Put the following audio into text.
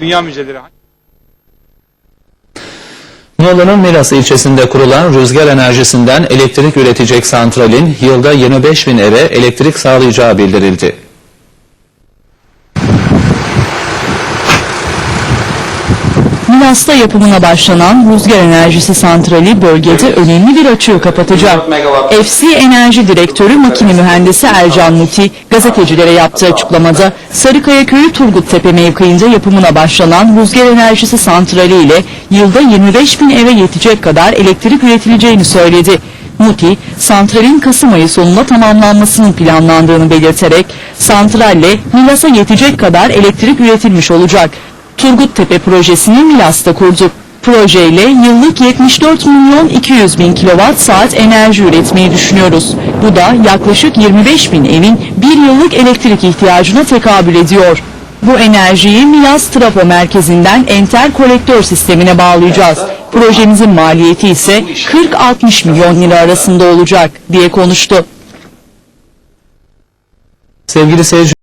Dünya müzeleri. Muğla'nın Milas ilçesinde kurulan rüzgar enerjisinden elektrik üretecek santralin yılda 25 bin eve elektrik sağlayacağı bildirildi. Milas'ta yapımına başlanan rüzgar enerjisi santrali bölgede önemli bir açığı kapatacak. FC Enerji Direktörü makine mühendisi Ercan Muti gazetecilere yaptığı açıklamada Sarıkaya Köyü Turguttepe mevkiinde yapımına başlanan rüzgar enerjisi santrali ile yılda 25 bin eve yetecek kadar elektrik üretileceğini söyledi. Muti, santralin Kasım ayı sonunda tamamlanmasının planlandığını belirterek santralle Milas'a yetecek kadar elektrik üretilmiş olacak. Turguttepe projesini Milas'ta kurduk. Projeyle yıllık 74 milyon 200 bin kilowatt saat enerji üretmeyi düşünüyoruz. Bu da yaklaşık 25 bin evin bir yıllık elektrik ihtiyacına tekabül ediyor. Bu enerjiyi Milas Trafo merkezinden enter kolektör sistemine bağlayacağız. Projemizin maliyeti ise 40-60 milyon lira arasında olacak diye konuştu. Sevgili seyirciler,